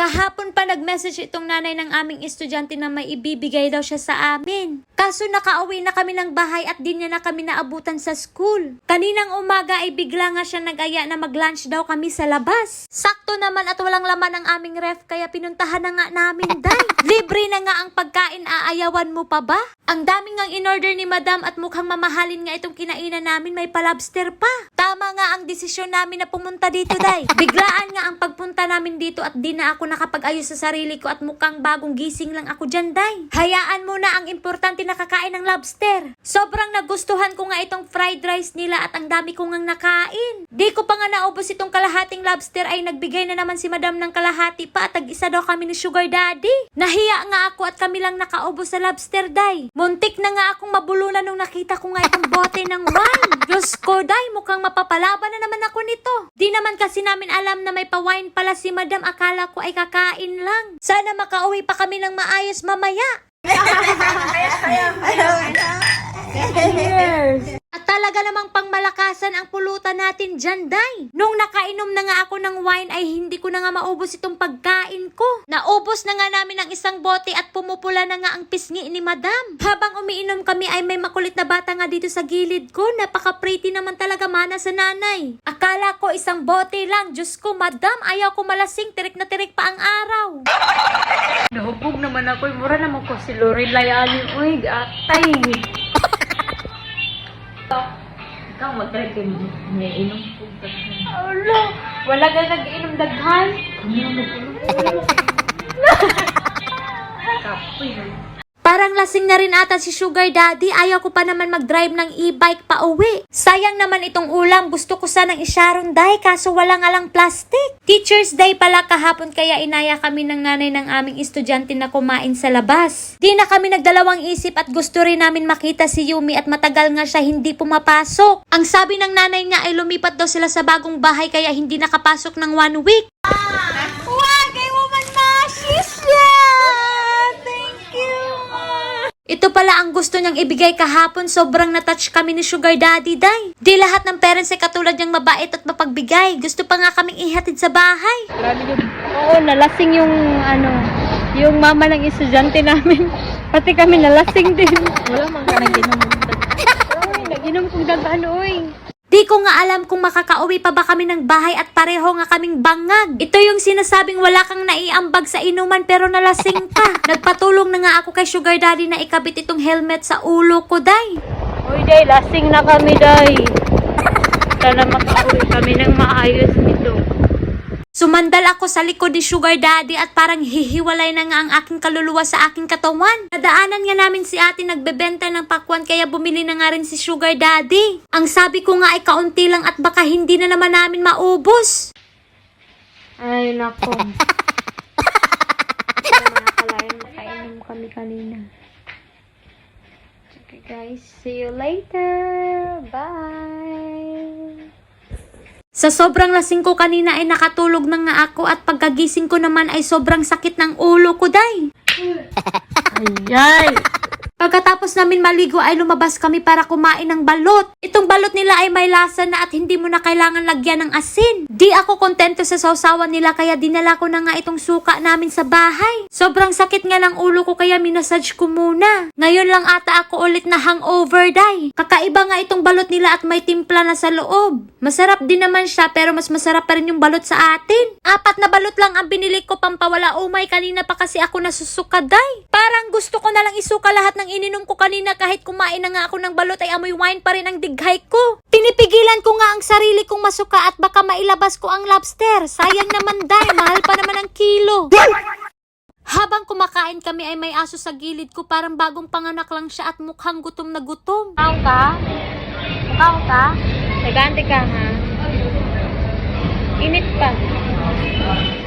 Kahapon pa nag-message itong nanay ng aming estudyante na may ibibigay daw siya sa amin. Kaso nakauwi na kami ng bahay at di niya na kami naabutan sa school. Kaninang umaga ay bigla nga siya nag-aya na mag-lunch daw kami sa labas. Sakto naman at walang laman ang aming ref kaya pinuntahan na nga namin, day. Libre na nga ang pagkain, aayawan mo pa ba? Ang daming ngang in-order ni madam at mukhang mamahalin nga itong kinainan namin may palabster pa. Tama nga ang desisyon namin na pumunta dito, day. Biglaan nga ang pagpunta namin dito at di na ako nakapag-ayos sa sarili ko at mukhang bagong gising lang ako dyan, day. Hayaan mo na ang importante na kakain ng lobster. Sobrang nagustuhan ko nga itong fried rice nila at ang dami ko ngang nakain. Di ko pa nga naubos itong kalahating lobster ay nagbigay na naman si madam ng kalahati pa at tag-isa daw kami ni Sugar Daddy. Nahiya nga ako at kami lang nakaubos sa lobster, day. Muntik na nga akong mabulunan nung nakita ko nga itong bote ng wine. Diyos ko, day, mukhang mapapalaban na naman ako nito. Di naman kasi namin alam na may pa-wine pala si madam. Akala ko ay kakain lang. Sana makauwi pa kami ng maayos mamaya. At talaga namang pangmalakasan ang pulutan natin dyan, Day. Nung nakainom na nga ako ng wine ay hindi ko na nga maubos itong pagkain ko. Naubos na nga namin ang isang bote at pumupula na nga ang pisngi ni Madam. Habang umiinom kami ay may makulit na bata nga dito sa gilid ko. Napaka-pretty naman talaga mana sa nanay. Akala ko isang bote lang. Diyos ko, Madam, ayaw ko malasing. Tirik na tirik pa ang araw. Nahubog naman ako. Mura naman ko si Lorelai Ali. Uy, atay. Ikaw mag-try kayo niya inom po. Alo, wala ka nag-inom daghan. Kapoy. Parang lasing na rin ata si Sugar Daddy. Ayaw ko pa naman mag-drive ng e-bike pa uwi. Sayang naman itong ulam. Gusto ko sanang isharon day kaso wala nga lang plastic. Teacher's Day pala kahapon kaya inaya kami ng nanay ng aming estudyante na kumain sa labas. Di na kami nagdalawang isip at gusto rin namin makita si Yumi at matagal nga siya hindi pumapasok. Ang sabi ng nanay niya ay lumipat daw sila sa bagong bahay kaya hindi nakapasok ng one week. Wag! Pala ang gusto niyang ibigay kahapon. Sobrang na-touch kami ni Sugar Daddy, Day. Di lahat ng parents ay katulad niyang mabait at mapagbigay. Gusto pa nga kaming ihatid sa bahay. Grabe yun. Oo, nalasing yung ano, yung mama ng estudyante namin. Pati kami nalasing din. Wala man ka nag-inom. Uy, nag-inom kong dagan, uy. Ko nga alam kung makakauwi pa ba kami ng bahay at pareho nga kaming bangag. Ito yung sinasabing wala kang naiambag sa inuman pero nalasing ka. Nagpatulong na nga ako kay Sugar Daddy na ikabit itong helmet sa ulo ko, Day. Uy, day, lasing na kami, day. Sana makauwi kami ng maayos. Sumandal ako sa likod ni Sugar Daddy at parang hihiwalay na nga ang aking kaluluwa sa aking katawan. Nadaanan nga namin si ate nagbebenta ng pakwan kaya bumili na nga rin si Sugar Daddy. Ang sabi ko nga ay kaunti lang at baka hindi na naman namin maubos. Ay, nako. Nakainom kami kanina. Okay, guys. See you later. Bye. Sa sobrang lasing ko kanina ay nakatulog na nga ako at pagkagising ko naman ay sobrang sakit ng ulo ko, day. Ayay. Pagkatapos namin maligo ay lumabas kami para kumain ng balot. Itong balot nila ay may lasa na at hindi mo na kailangan lagyan ng asin. Di ako kontento sa sausawan nila kaya dinala ko na nga itong suka namin sa bahay. Sobrang sakit nga ng ulo ko kaya minasage ko muna. Ngayon lang ata ako ulit na hangover day. Kakaiba nga itong balot nila at may timpla na sa loob. Masarap din naman siya pero mas masarap pa rin yung balot sa atin. Apat na balot lang ang binili ko pampawala umay kanina pa kasi ako nasusuka day. Parang gusto ko na lang isuka lahat ng ininom ko kanina kahit kumain na nga ako ng balot ay amoy wine pa rin ang dighay ko. Pinipigilan ko nga ang sarili kong masuka at baka mailabas ko ang lobster. Sayang naman day, mahal pa naman ang kilo. Habang kumakain kami ay may aso sa gilid ko parang bagong panganak lang siya at mukhang gutom na gutom. Kaon ka? Kaon ka? Nagante ka, ha? Init pa. Thank you.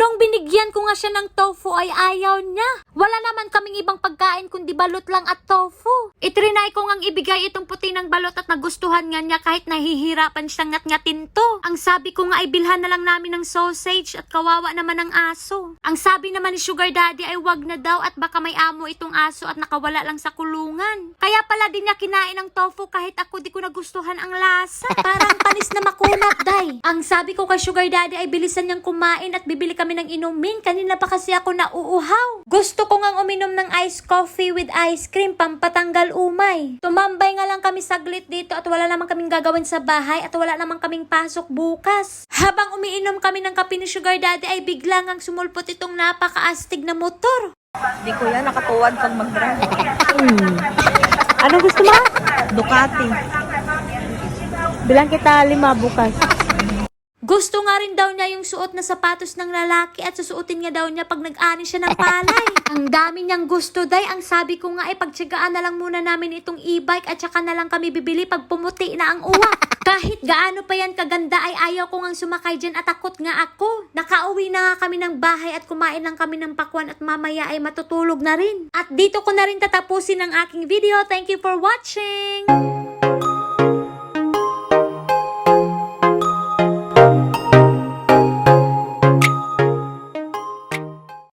Nung binigyan ko nga siya ng tofu ay ayaw niya. Wala naman kaming ibang pagkain kundi balot lang at tofu. Itrinay ko ngang ibigay itong puti ng balot at nagustuhan nga niya kahit nahihirapan siyang ngat-ngatin to. Ang sabi ko nga ay bilhan na lang namin ng sausage at kawawa naman ng aso. Ang sabi naman ni Sugar Daddy ay wag na daw at baka may amo itong aso at nakawala lang sa kulungan. Kaya pala din niya kinain ng tofu kahit ako di ko nagustuhan ang lasa. Parang panis na makunat, day. Ang sabi ko kay Sugar Daddy ay bilisan niyang kumain at bibili kami ng inumin. Kanina pa kasi ako nauuhaw. Gusto ko ngang uminom ng iced coffee with ice cream pampatanggal umay. Tumambay nga lang kami saglit dito at wala naman kaming gagawin sa bahay at wala naman kaming pasok bukas. Habang umiinom kami ng kape ni Sugar Daddy ay biglang ang sumulpot itong napakaastig na motor. Di ko yan nakatuwad pag mag-drive. Ano gusto mo? Ducati. Bilang kita lima bukas. Gusto nga rin daw niya yung suot na sapatos ng lalaki at susuotin nga daw niya pag nag-ani siya ng palay. ang dami niyang gusto, day. Ang sabi ko nga ay pagtsagaan na lang muna namin itong e-bike at saka na lang kami bibili pag pumuti na ang uwak. Kahit gaano pa yan kaganda ay ayaw ko ngang sumakay dyan at takot nga ako. Nakauwi na nga kami ng bahay at kumain lang kami ng pakwan at mamaya ay matutulog na rin. At dito ko na rin tatapusin ang aking video. Thank you for watching!